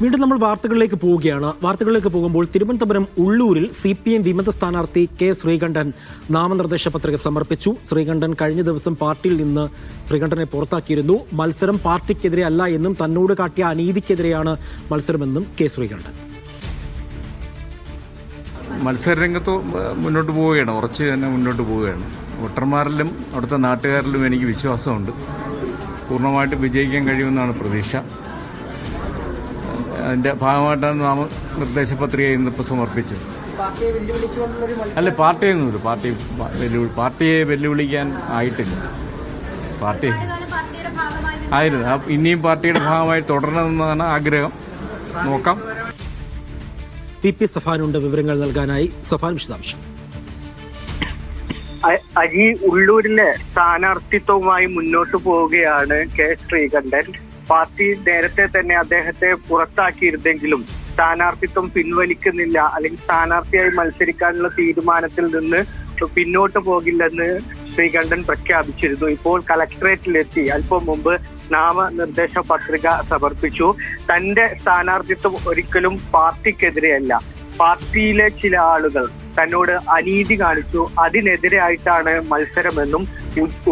വീണ്ടും നമ്മൾ വാർത്തകളിലേക്ക് പോവുകയാണ്. വാർത്തകളിലേക്ക് പോകുമ്പോൾ തിരുവനന്തപുരം ഉള്ളൂരിൽ സി പി എം വിമത സ്ഥാനാർത്ഥി കെ ശ്രീകണ്ഠൻ നാമനിർദ്ദേശ പത്രിക സമർപ്പിച്ചു. ശ്രീകണ്ഠൻ കഴിഞ്ഞ ദിവസം പാർട്ടിയിൽ നിന്ന് ശ്രീകണ്ഠനെ പുറത്താക്കിയിരുന്നു. മത്സരം പാർട്ടിക്കെതിരെ അല്ല എന്നും തന്നോട് കാട്ടിയ അനീതിക്കെതിരെയാണ് മത്സരമെന്നും കെ ശ്രീകണ്ഠൻ. മത്സരരംഗത്ത് മുന്നോട്ട് പോവുകയാണ്. ഉറച്ച് തന്നെ മുന്നോട്ട് പോവുകയാണ്. വോട്ടർമാരിലും അവിടുത്തെ നാട്ടുകാരിലും എനിക്ക് വിശ്വാസമുണ്ട്. പൂർണമായിട്ട് വിജയിക്കാൻ കഴിയുമെന്നാണ് പ്രതീക്ഷ. അതിന്റെ ഭാഗമായിട്ടാണ് നാമനിർദ്ദേശ പത്രിക ഇന്നിപ്പോൾ സമർപ്പിച്ചത്. അല്ല പാർട്ടിയൊന്നുമില്ല. പാർട്ടി വെല്ലുവിളി പാർട്ടിയെ വെല്ലുവിളിക്കാൻ ആയിട്ടില്ല. പാർട്ടി ആയിരുന്നു ഇനിയും പാർട്ടിയുടെ ഭാഗമായി തുടരണമെന്നാണ് ആഗ്രഹം. നോക്കാം. പി പി സഫാനുണ്ട് വിവരങ്ങൾ നൽകാനായി സഫാൻ വിശദാംശം. അരി അജി ഉള്ളൂരിലെ സ്ഥാനാർത്ഥിത്വവുമായി മുന്നോട്ട് പോവുകയാണ് കെ ശ്രീകണ്ഠൻ. പാർട്ടി നേരത്തെ തന്നെ അദ്ദേഹത്തെ പുറത്താക്കിയിരുന്നെങ്കിലും സ്ഥാനാർത്ഥിത്വം പിൻവലിക്കുന്നില്ല. അല്ലെങ്കിൽ സ്ഥാനാർത്ഥിയായി മത്സരിക്കാനുള്ള തീരുമാനത്തിൽ നിന്ന് പിന്നോട്ട് പോകില്ലെന്ന് ശ്രീകണ്ഠൻ പ്രഖ്യാപിച്ചിരുന്നു. ഇപ്പോൾ കളക്ടറേറ്റിലെത്തി അല്പം മുമ്പ് നാമനിർദ്ദേശ പത്രിക സമർപ്പിച്ചു. തന്റെ സ്ഥാനാർത്ഥിത്വം ഒരിക്കലും പാർട്ടിക്കെതിരെയല്ല. പാർട്ടിയിലെ ചില ആളുകൾ തന്നോട് അനീതി കാണിച്ചു. അതിനെതിരായിട്ടാണ് മത്സരമെന്നും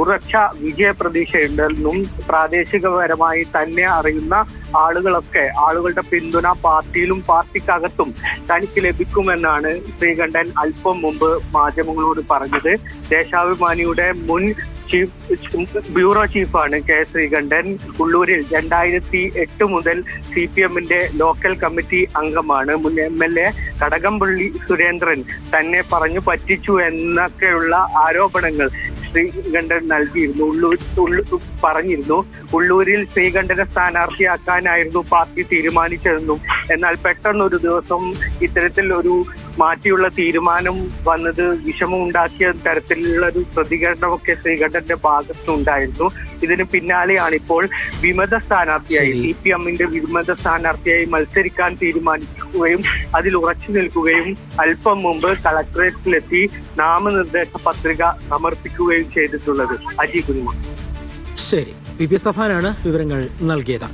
ഉറച്ച വിജയ പ്രതീക്ഷയുണ്ടെന്നും പ്രാദേശികപരമായി തന്നെ അറിയുന്ന ആളുകളൊക്കെ ആളുകളുടെ പിന്തുണ പാർട്ടിയിലും പാർട്ടിക്കകത്തും തനിക്ക് ലഭിക്കുമെന്നാണ് ശ്രീകണ്ഠൻ അല്പം മുമ്പ് മാധ്യമങ്ങളോട് പറഞ്ഞത്. ദേശാഭിമാനിയുടെ മുൻ ചീഫ് ബ്യൂറോ ചീഫാണ് കെ ശ്രീകണ്ഠൻ. ഉള്ളൂരിൽ രണ്ടായിരത്തി എട്ട് മുതൽ സി പി എമ്മിന്റെ ലോക്കൽ കമ്മിറ്റി അംഗമാണ്. മുൻ M L A Kadakampally Surendran തന്നെ പറഞ്ഞു പറ്റിച്ചു എന്നൊക്കെയുള്ള ആരോപണങ്ങൾ ശ്രീകണ്ഠൻ നൽകിയിരുന്നു. ഉള്ളൂർ ഉള്ളു- പറഞ്ഞിരുന്നു. ഉള്ളൂരിൽ ശ്രീകണ്ഠനെ സ്ഥാനാർത്ഥിയാക്കാനായിരുന്നു പാർട്ടി തീരുമാനിച്ചതെന്നും എന്നാൽ പെട്ടെന്നൊരു ദിവസം ഇത്തരത്തിൽ ഒരു മാറ്റിയുള്ള തീരുമാനം വന്നത് വിഷമം ഉണ്ടാക്കിയ തരത്തിലുള്ള ഒരു പ്രതികരണമൊക്കെ ശ്രീകണ്ഠന്റെ ഭാഗത്തുണ്ടായിരുന്നു. ഇതിന് പിന്നാലെയാണ് ഇപ്പോൾ വിമത സ്ഥാനാർത്ഥിയായി. സി പി എമ്മിന്റെ വിമത സ്ഥാനാർത്ഥിയായി മത്സരിക്കാൻ തീരുമാനിക്കുകയും അതിൽ ഉറച്ചു നിൽക്കുകയും അല്പം മുമ്പ് കളക്ടറേറ്റിലെത്തി നാമനിർദ്ദേശ പത്രിക സമർപ്പിക്കുകയും ചെയ്തിട്ടുള്ളത് അജി കുരുമ ശരി. വിപിസഭാനാണ് വിവരങ്ങൾ നൽകിയത്.